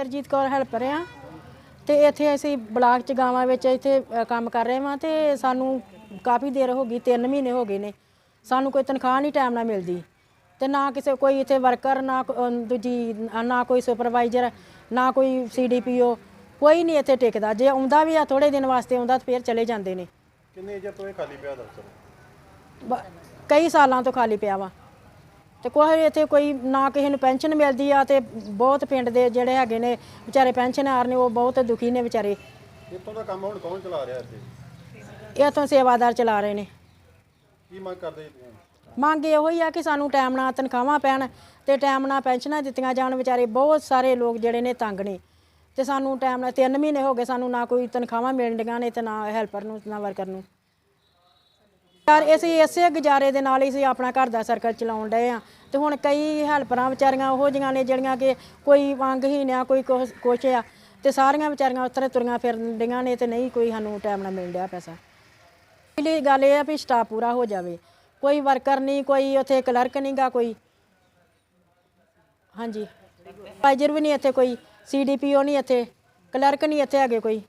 Inderjit Kaur helper ਆ। ਤੇ ਇੱਥੇ ਅਸੀਂ ਬਲਾਕ ਚ ਗਾਵਾਂ ਵਿੱਚ ਇੱਥੇ ਅ, ਕੰਮ ਕਰ ਰਹੇ ਹਾਂ ਤੇ ਸਾਨੂੰ ਕਾਫੀ ਦੇਰ ਹੋ ਗਈ 3 ਮਹੀਨੇ ਹੋ ਗਏ ਨੇ। ਸਾਨੂੰ ਕੋਈ ਤਨਖਾਹ ਨਹੀਂ ਟਾਈਮ ਨਾਲ ਮਿਲਦੀ। ਤੇ ਨਾ ਕਿਸੇ ਕੋਈ ਇੱਥੇ ਵਰਕਰ ਨਾ ਕੋ- ਅਮ, ਦੂਜੀ ਨਾ ਕੋਈ ਸੁਪਰਵਾਈਜ਼ਰ ਨਾ ਕੋਈ ਸੀਡੀਪੀਓ ਕੋਈ ਨਹੀਂ ਇੱਥੇ ਟਿਕਦਾ। ਜੇ ਆਉਂਦਾ ਵੀ ਆ ਥੋੜੇ ਦਿਨ ਵਾਸਤੇ ਆਉਂਦਾ ਤੇ ਫਿਰ ਚਲੇ ਜਾਂਦੇ ਨੇ। ਕਿੰਨੇ ਏਜਰ ਤੋਂ ਇਹ ਖਾਲੀ ਪਿਆ ਦਫ਼ਤਰ? ਬ- ਕਈ ਸਾਲਾਂ ਤੋਂ ਖਾਲੀ ਪਿਆ ਵਾ। ਤੇ ਕੋਈ ਇੱਥੇ ਕੋਈ ਨਾ ਕਿਸੇ ਨੂੰ ਪੈਨਸ਼ਨ ਮਿਲਦੀ ਆ ਤੇ ਬਹੁਤ ਪਿੰਡ ਦੇ ਜਿਹੜੇ ਹੈਗੇ ਨੇ ਵਿਚਾਰੇ ਪੈਨਸ਼ਨਰ ਨੇ ਉਹ ਬਹੁਤ ਦੁਖੀ ਨੇ ਵਿਚਾਰੇ। ਇੱਥੋਂ ਦਾ ਕੰਮ ਹੁਣ ਕੌਣ ਚਲਾ ਰਿਹਾ ਇੱਥੇ? ਇੱਥੋਂ ਸੇਵਾਦਾਰ ਚਲਾ ਰਹੇ ਨੇ। ਕੀ ਮੰਗ ਕਰਦੇ ਜੀ ਮੰਗ ਇਹੋ ਹੀ ਆ ਕਿ ਸਾਨੂੰ ਟਾਈਮ ਨਾਲ ਤਨਖਾਹਾਂ ਪੈਣ ਤੇ ਟਾਈਮ ਨਾਲ ਪੈਨਸ਼ਨਾਂ ਦਿੱਤੀਆਂ ਜਾਣ। ਵਿਚਾਰੇ ਬਹੁਤ ਸਾਰੇ ਲੋਕ ਜਿਹੜੇ ਨੇ ਤੰਗ ਨੇ। ਤੇ ਸਾਨੂੰ ਟਾਈਮ ਨਾਲ 3 ਮਹੀਨੇ ਹੋ ਗਏ ਸਾਨੂੰ ਨਾ ਕੋਈ ਤਨਖਾਹਾਂ ਮਿਲਣ ਡੀਆਂ ਨੇ ਤੇ ਨਾ ਹੈਲਪਰ ਨੂੰ ਨਾ ਵਰਕਰ ਨੂੰ। ਯਾਰ ਅਸੀਂ ਇਸੇ ਗੁਜ਼ਾਰੇ ਦੇ ਨਾਲ ਹੀ ਅਸੀਂ ਆਪਣਾ ਘਰ ਦਾ ਸਰਕਲ ਚਲਾਉਣ ਡਏ ਆ ਤੇ ਹੁਣ ਕਈ ਹੈਲਪਰਾਂ ਵਿਚਾਰੀਆਂ ਉਹੋ ਜਿਹੀਆਂ ਨੇ ਜਿਹੜੀਆਂ ਕਿ ਕੋਈ ਅੰਗਹੀਨ ਆ, ਕੋਈ ਕੁਛ ਕੁਛ ਆ। ਤੇ ਸਾਰੀਆਂ ਵਿਚਾਰੀਆਂ ਉਤਰੇ ਤੁਰੀਆਂ ਫਿਰਨ ਡੀਆਂ ਨੇ ਤੇ ਨਹੀਂ ਕੋਈ ਸਾਨੂੰ ਟਾਈਮ ਨਾਲ ਮਿਲ ਰਿਹਾ ਪੈਸਾ। ਪਹਿਲੀ ਗੱਲ ਇਹ ਆ ਵੀ ਸਟਾਫ ਪੂਰਾ ਹੋ ਜਾਵੇ। ਕੋਈ ਵਰਕਰ ਨਹੀਂ, ਕੋਈ ਉੱਥੇ ਕਲਰਕ ਨਹੀਂਗਾ ਕੋਈ। ਹਾਂਜੀ। ਪਾਈਜਰ ਵੀ ਨਹੀਂ ਇੱਥੇ ਕੋਈ ਸੀਡੀਪੀਓ ਨਹੀਂ ਇੱਥੇ ਕਲਰਕ ਨਹੀਂ ਇੱਥੇ ਹੈਗੇ ਕੋਈ।